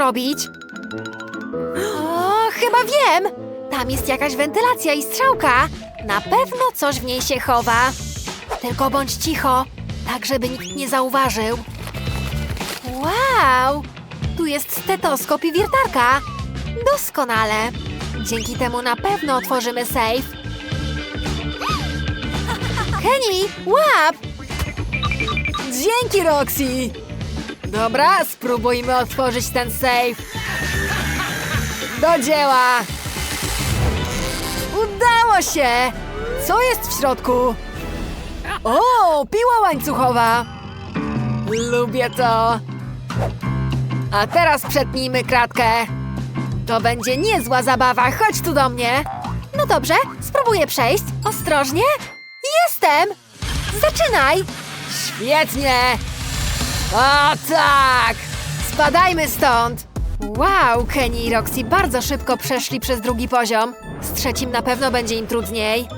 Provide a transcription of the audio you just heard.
zrobić? O, chyba wiem! Tam jest jakaś wentylacja i strzałka. Na pewno coś w niej się chowa. Tylko bądź cicho, tak żeby nikt nie zauważył. Wow! Tu jest stetoskop i wiertarka. Doskonale. Dzięki temu na pewno otworzymy safe. Kenny, łap! Dzięki, Roxy! Dobra, spróbujmy otworzyć ten safe. Do dzieła! Udało się! Co jest w środku? O, piła łańcuchowa! Lubię to! A teraz przetnijmy kratkę. To będzie niezła zabawa, chodź tu do mnie. No dobrze, spróbuję przejść. Ostrożnie. Jestem! Zaczynaj! Świetnie! O tak! Spadajmy stąd! Wow, Kenny i Roxy bardzo szybko przeszli przez drugi poziom. Z trzecim na pewno będzie im trudniej.